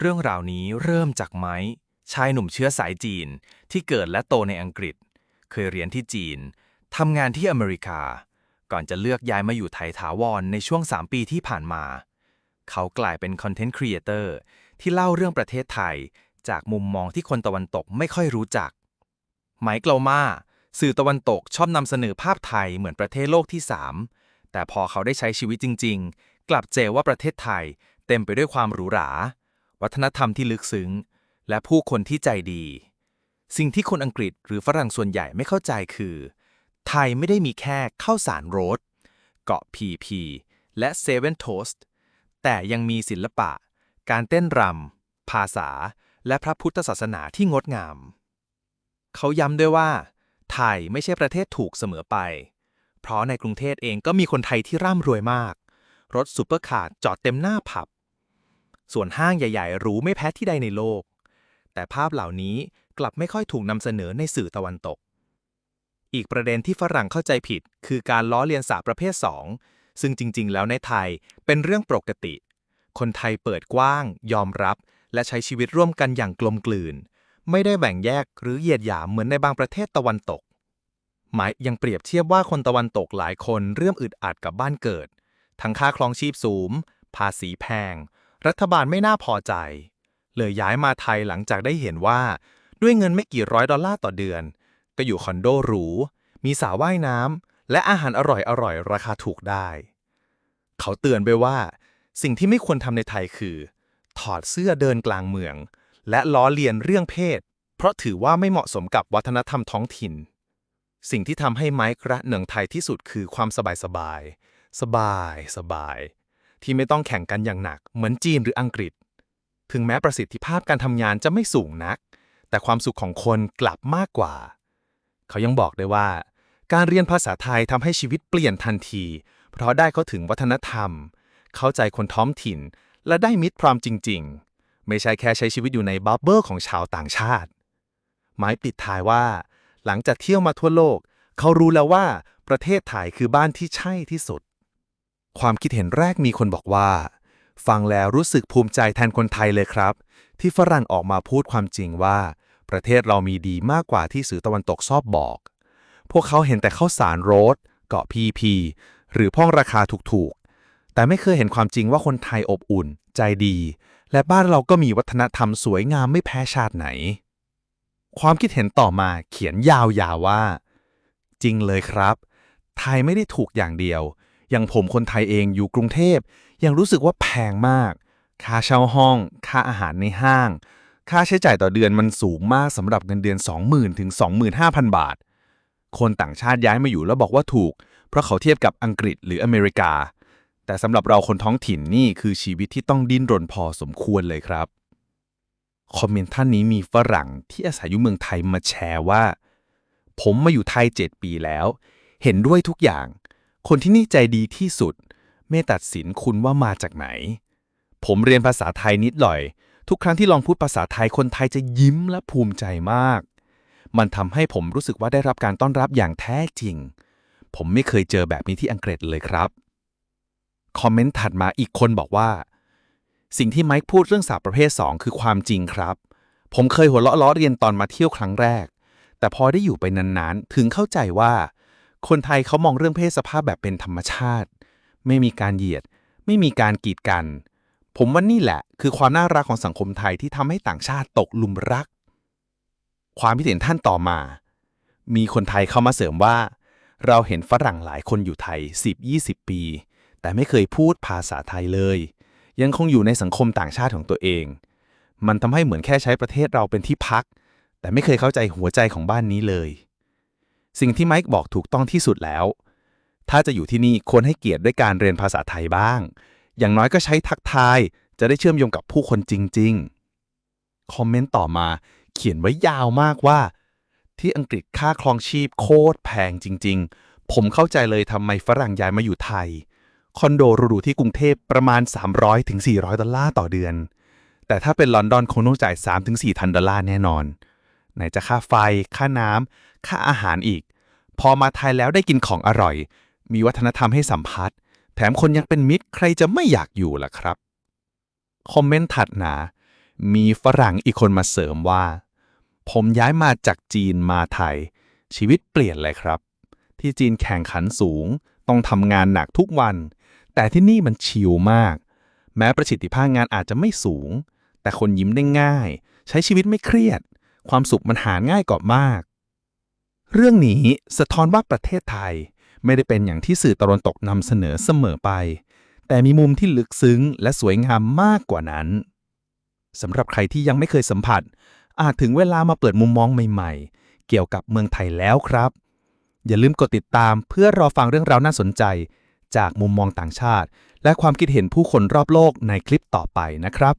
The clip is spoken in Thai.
เรื่องราวนี้เริ่มจากไม้ ชายหนุ่มเชื้อสายจีนที่เกิดและโตในอังกฤษ เคยเรียนที่จีนทำงานที่อเมริกา ก่อนจะเลือกย้ายมาอยู่ไทยถาวรในช่วง 3 ปีที่ผ่านมา เขากลายเป็นคอนเทนต์ครีเอเตอร์ที่เล่าเรื่องประเทศไทย จากมุมมองที่คนตะวันตกไม่ค่อยรู้จัก ไมค์เกลมาสื่อตะวันตกชอบนำเสนอภาพไทยเหมือนประเทศโลกที่ 3 แต่พอเขาได้ใช้ชีวิตจริง ๆ กลับเจว่าประเทศไทยเต็มไปด้วยความหรูหรา วัฒนธรรมที่ลึกซึ้ง และผู้คนที่ใจดี สิ่งที่คนอังกฤษหรือฝรั่งส่วนใหญ่ไม่เข้าใจคือ ไทยไม่ได้มีแค่ข้าวสารโรสเกาะพีพีและเซเว่นโทสต์แต่ยังมีศิลปะ การเต้นรำภาษา และพระพุทธศาสนาที่งดงาม เขาย้ำด้วยว่า ไทยไม่ใช่ประเทศถูกเสมอไป เพราะในกรุงเทพเองก็มีคนไทยที่ร่ำรวยมาก รถซูเปอร์คาร์จอดเต็มหน้าผับ ส่วนห้างใหญ่ๆหรูไม่แพ้ที่ใดในโลก แต่ภาพเหล่านี้กลับไม่ค่อยถูกนำเสนอในสื่อตะวันตก อีกประเด็นที่ฝรั่งเข้าใจผิด คือการล้อเลียนสาวประเภท 2 ซึ่งจริง ๆ แล้วในไทยเป็นเรื่องปกติ คนไทยเปิดกว้าง ยอมรับ และใช้ชีวิตร่วมกันอย่างกลมกลืน ไม่ได้แบ่งแยกหรือเหยียดหยามเหมือนในบางประเทศตะวันตก หมายยังเปรียบเทียบว่าคนตะวันตกหลายคนเริ่มอึดอัดกับบ้านเกิด ทั้งค่าครองชีพสูง ภาษีแพง รัฐบาลไม่น่าพอใจ เลยย้ายมาไทยหลังจากได้เห็นว่า ด้วยเงินไม่กี่ร้อยดอลลาร์ต่อเดือน ก็อยู่คอนโดหรู มีสระว่ายน้ำและอาหารอร่อยๆราคาถูกได้ เขาเตือนไปว่า สิ่งที่ไม่ควรทำในไทยคือ ถอดเสื้อเดินกลางเมือง และล้อเลียนเรื่องเพศ เพราะถือว่าไม่เหมาะสมกับวัฒนธรรมท้องถิ่น สิ่งที่ทำให้ไมค์กระเหนืองไทยที่สุดคือความสบายสบาย สบายสบาย ที่ไม่ต้องแข่งกันอย่างหนัก เหมือนจีนหรืออังกฤษ ถึงแม้ประสิทธิภาพการทำงานจะไม่สูงนัก แต่ความสุขของคนกลับมากกว่า เขายังบอกได้ว่า การเรียนภาษาไทยทำให้ชีวิตเปลี่ยนทันที เพราะได้เข้าถึงวัฒนธรรม เข้าใจคนท้องถิ่น และได้มิตรพรอมจริง ๆ ไม่ใช่แค่ใช้ชีวิตอยู่ในบับเบิลของชาวต่างชาติไม้ปิดท้ายว่า หลังจากเที่ยวมาทั่วโลก เขารู้แล้วว่าประเทศไทยคือบ้านที่ใช่ที่สุด ความคิดเห็นแรกมีคนบอกว่า ฟังแล้วรู้สึกภูมิใจแทนคนไทยเลยครับ ที่ฝรั่งออกมาพูดความจริงว่า ประเทศเรามีดีมากกว่าที่สื่อตะวันตกชอบบอก พวกเขาเห็นแต่ข้าวสารโรสเกาะพีพีหรือพ่องราคาถูกๆ แต่ไม่เคยเห็นความจริงว่าคนไทยอบอุ่น ใจดี และบ้านเราก็มีวัฒนธรรมสวยงามไม่แพ้ชาติไหน ความคิดเห็นต่อมาเขียนยาวๆว่า จริงเลยครับ ไทยไม่ได้ถูกอย่างเดียว อย่างผมคนไทยเองอยู่กรุงเทพยังรู้สึกว่าแพงมาก ค่าเช่าห้อง ค่าอาหารในห้าง ค่าใช้จ่ายต่อเดือนมันสูงมากสำหรับเงินเดือน 20,000 ถึง 25,000 บาท คนต่างชาติย้ายมาอยู่แล้วบอกว่าถูก เพราะเขาเทียบกับอังกฤษหรืออเมริกา แต่สำหรับเราคนท้องถิ่นนี่คือชีวิตที่ต้องดิ้นรนพอสมควรเลยครับคอมเมนต์ท่านนี้มีฝรั่งที่อาศัยอยู่เมืองไทยมาแชร์ว่า ผมมาอยู่ไทย 7 ปีแล้ว เห็นด้วยทุกอย่าง คนที่นี่ใจดีที่สุด ไม่ตัดสินคุณว่ามาจากไหน ผมเรียนภาษาไทยนิดหน่อย ทุกครั้งที่ลองพูดภาษาไทยคนไทยจะยิ้มและภูมิใจมาก มันทำให้ผมรู้สึกว่าได้รับการต้อนรับอย่างแท้จริง ผมไม่เคยเจอแบบนี้ที่อังกฤษเลยครับคอมเมนต์ถัดมาอีกคนบอกว่า สิ่งที่ไมค์พูดเรื่องสาวประเภท 2 คือความจริงครับ ผมเคยหัวเราะล้อเรียนตอนมาเที่ยวครั้งแรก แต่พอได้อยู่ไปนานๆ ถึงเข้าใจว่า คนไทยเขามองเรื่องเพศสภาพแบบเป็นธรรมชาติ ไม่มีการเหยียด ไม่มีการกีดกัน ผมว่านี่แหละ คือความน่ารักของสังคมไทยที่ทำให้ต่างชาติตกหลุมรัก ความคิดเห็นท่านต่อมา มีคนไทยเข้ามาเสริมว่า เราเห็นฝรั่งหลายคนอยู่ไทย 10-20 ปี แต่ไม่เคยพูดภาษาไทยเลย ยังคงอยู่ในสังคมต่างชาติของตัวเอง มันทำให้เหมือนแค่ใช้ประเทศเราเป็นที่พัก แต่ไม่เคยเข้าใจหัวใจของบ้านนี้เลย สิ่งที่ไมค์บอกถูกต้องที่สุดแล้ว ถ้าจะอยู่ที่นี่ควรให้เกียรติด้วยการเรียนภาษาไทยบ้าง อย่างน้อยก็ใช้ทักทาย จะได้เชื่อมโยงกับผู้คนจริง ๆ คอมเมนต์ต่อมา เขียนไว้ยาวมากว่า ที่อังกฤษค่าครองชีพโคตรแพงจริง ๆ ผมเข้าใจเลยทำไมฝรั่งย้ายมาอยู่ไทย คอนโดหรูๆที่กรุงเทพประมาณ 300-400 ดอลลาร์ต่อเดือน แต่ถ้าเป็นลอนดอนคงต้องจ่าย3-4พันดอลลาร์แน่นอน ไหนจะค่าไฟ ค่าน้ำ ค่าอาหารอีก พอมาไทยแล้วได้กินของอร่อย มีวัฒนธรรมให้สัมผัส แถมคนยังเป็นมิตรใครจะไม่อยากอยู่ล่ะครับ คอมเมนต์ถัดหนา มีฝรั่งอีกคนมาเสริมว่า ผมย้ายมาจากจีนมาไทย ชีวิตเปลี่ยนเลยครับ ที่จีนแข่งขันสูง ต้องทำงานหนักทุกวัน แต่ที่นี่มันชิลมาก แม้ประสิทธิภาพงานอาจจะไม่สูง แต่คนยิ้มได้ง่าย ใช้ชีวิตไม่เครียด ความสุขมันหาง่ายกว่ามาก เรื่องนี้สะท้อนว่าประเทศไทยไม่ได้เป็นอย่างที่สื่อตะวันตกนำเสนอเสมอไป แต่มีมุมที่ลึกซึ้งและสวยงามมากกว่านั้นสำหรับใครที่ยังไม่เคยสัมผัส อาจถึงเวลามาเปิดมุมมองใหม่ ๆ เกี่ยวกับเมืองไทยแล้วครับ อย่าลืมกดติดตามเพื่อรอฟังเรื่องราวน่าสนใจ จากมุมมองต่างชาติ และความคิดเห็นผู้คนรอบโลกในคลิปต่อไปนะครับ